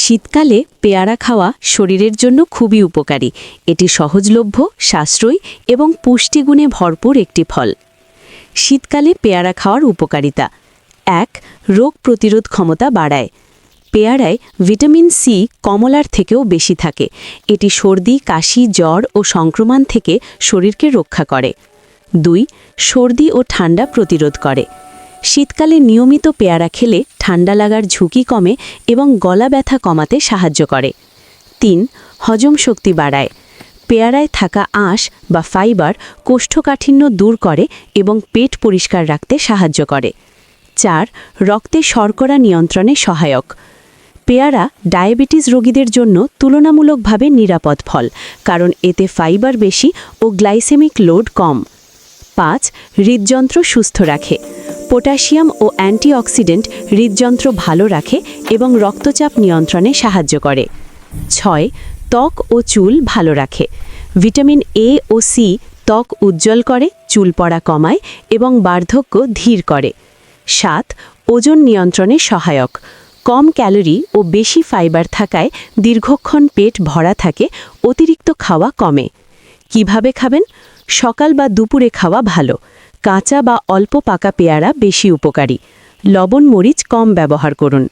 শীতকালে পেয়ারা খাওয়া শরীরের জন্য খুবই উপকারী। এটি সহজলভ্য, সাশ্রয়ী এবং পুষ্টিগুণে ভরপুর একটি ফল। শীতকালে পেয়ারা খাওয়ার উপকারিতা। এক, রোগ প্রতিরোধ ক্ষমতা বাড়ায়। পেয়ারায় ভিটামিন সি কমলার থেকেও বেশি থাকে। এটি সর্দি, কাশি, জ্বর ও সংক্রমণ থেকে শরীরকে রক্ষা করে। দুই, সর্দি ও ঠান্ডা প্রতিরোধ করে। শীতকালে নিয়মিত পেয়ারা খেলে ঠান্ডা লাগার ঝুঁকি কমে এবং গলা ব্যথা কমাতে সাহায্য করে। তিন, হজম শক্তি বাড়ায়। পেয়ারায় থাকা আঁশ বা ফাইবার কোষ্ঠকাঠিন্য দূর করে এবং পেট পরিষ্কার রাখতে সাহায্য করে। চার, রক্তে শর্করা নিয়ন্ত্রণে সহায়ক। পেয়ারা ডায়াবেটিস রোগীদের জন্য তুলনামূলকভাবে নিরাপদ ফল, কারণ এতে ফাইবার বেশি ও গ্লাইসেমিক লোড কম। পাঁচ, হৃদযন্ত্র সুস্থ রাখে। পটাশিয়াম ও অ্যান্টিঅক্সিডেন্ট হৃদযন্ত্র ভালো রাখে এবং রক্তচাপ নিয়ন্ত্রণে সাহায্য করে। ছয়, ত্বক ও চুল ভালো রাখে। ভিটামিন এ ও সি ত্বক উজ্জ্বল করে, চুল পড়া কমায় এবং বার্ধক্য ধীর করে। সাত, ওজন নিয়ন্ত্রণে সহায়ক। কম ক্যালোরি ও বেশি ফাইবার থাকায় দীর্ঘক্ষণ পেট ভরা থাকে, অতিরিক্ত খাওয়া কমে। কীভাবে খাবেন? সকাল বা দুপুরে খাওয়া ভালো। কাঁচা বা অল্প পাকা পেয়ারা বেশি উপকারী। লবণ মরিচ কম ব্যবহার করুন।